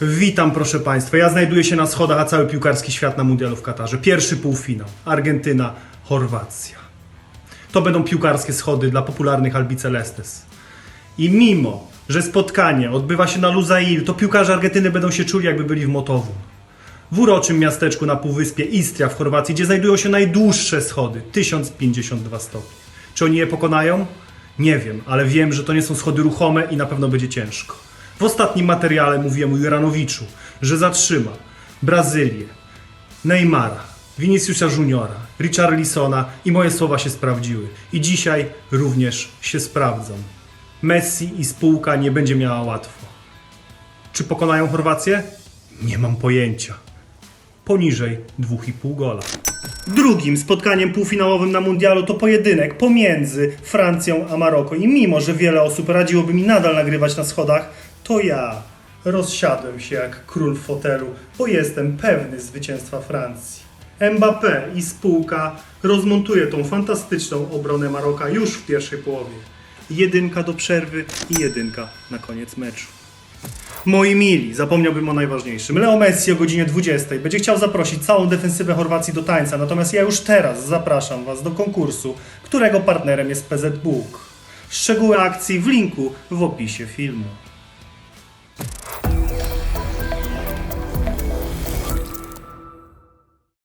Witam proszę Państwa. Ja znajduję się na schodach, a cały piłkarski świat na mundialu w Katarze. Pierwszy półfinał. Argentyna, Chorwacja. To będą piłkarskie schody dla popularnych Albicelestes. I mimo, że spotkanie odbywa się na Luzail, to piłkarze Argentyny będą się czuli jakby byli w Motowun. W uroczym miasteczku na półwyspie Istria w Chorwacji, gdzie znajdują się najdłuższe schody 1052 stopni. Czy oni je pokonają? Nie wiem, ale wiem, że to nie są schody ruchome i na pewno będzie ciężko. W ostatnim materiale mówiłem o Juranowiczu, że zatrzyma Brazylię, Neymara, Viniciusa Juniora, Richarlisona i moje słowa się sprawdziły. I dzisiaj również się sprawdzą. Messi i spółka nie będzie miała łatwo. Czy pokonają Chorwację? Nie mam pojęcia. Poniżej 2,5 gola. Drugim spotkaniem półfinałowym na mundialu to pojedynek pomiędzy Francją a Maroko. I mimo, że wiele osób radziłoby mi nadal nagrywać na schodach, to ja rozsiadłem się jak król w fotelu, bo jestem pewny zwycięstwa Francji. Mbappé i spółka rozmontuje tą fantastyczną obronę Maroka już w pierwszej połowie. Jedynka do przerwy i jedynka na koniec meczu. Moi mili, zapomniałbym o najważniejszym. Leo Messi o godzinie 20 będzie chciał zaprosić całą defensywę Chorwacji do tańca, natomiast ja już teraz zapraszam Was do konkursu, którego partnerem jest PZ Book. Szczegóły akcji w linku w opisie filmu.